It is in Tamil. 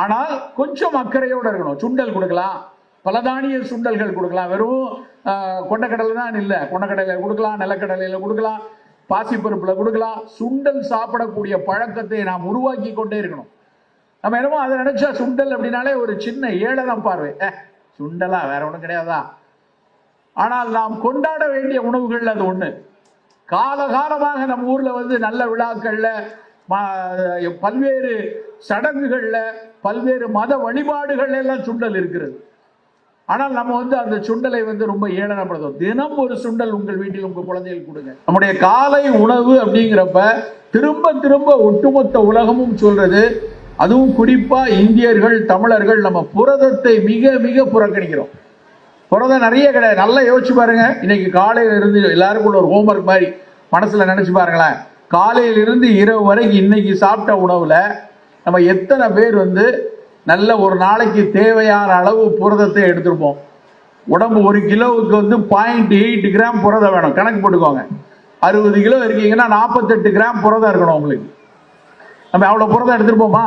ஆனால் கொஞ்சம் அக்கறையோடு இருக்கணும். சுண்டல் கொடுக்கலாம். பலதானிய சுண்டல்கள் கொடுக்கலாம். வெறும் கொண்டக்கடலை தான் இல்லை. கொண்டக்கடலையில் கொடுக்கலாம் நிலக்கடலையில் கொடுக்கலாம் பாசிப்பருப்பில் கொடுக்கலாம். சுண்டல் சாப்பிடக்கூடிய பழக்கத்தை நாம் உருவாக்கி கொண்டே இருக்கணும். நம்ம என்னமோ அதை நினச்சா சுண்டல் அப்படின்னாலே ஒரு சின்ன ஏளனம் பார்வை. ஏ சுண்டலா வேற ஒன்றும் கிடையாதா? ஆனால் நாம் கொண்டாட வேண்டிய உணவுகள் அது ஒன்று காலகாலமாக நம்ம ஊரில் வந்து நல்ல விழாக்களில் பல்வேறு சடங்குகளில் பல்வேறு மத வழிபாடுகள் எல்லாம் சுண்டல் இருக்கிறது. ஆனால் நம்ம வந்து அந்த சுண்டலை வந்து ரொம்ப ஏளனப்படுத்தும் தினம் ஒரு சுண்டல் உங்கள் வீட்டில் உங்கள் குழந்தைகள் கொடுங்க. நம்முடைய காலை உணவு அப்படிங்கிறப்ப திரும்ப திரும்ப ஒட்டுமொத்த உலகமும் சொல்றது அதுவும் குறிப்பா இந்தியர்கள் தமிழர்கள் நம்ம புரதத்தை மிக மிக புறக்கணிக்கிறோம். புரதம் நிறைய கிடையாது. நல்லா யோசிச்சு பாருங்க. இன்னைக்கு காலையில இருந்து எல்லாருக்கும் உள்ள ஒரு ஹோம்ஒர்க் மாதிரி மனசுல நினைச்சு பாருங்களேன். காலையில இருந்து இரவு வரைக்கும் இன்னைக்கு சாப்பிட்ட உணவுல நம்ம எத்தனை பேர் வந்து நல்ல ஒரு நாளைக்கு தேவையான அளவு புரதத்தை எடுத்திருப்போம். உடம்பு ஒரு கிலோவுக்கு வந்து பாயிண்ட் எயிட் கிராம் புரதம் வேணும். கணக்கு போட்டுக்கோங்க. அறுபது கிலோ இருக்கீங்கன்னா நாற்பத்தெட்டு கிராம் புரதம் இருக்கணும் உங்களுக்கு. நம்ம அவ்வளோ புரதம் எடுத்துருப்போமா?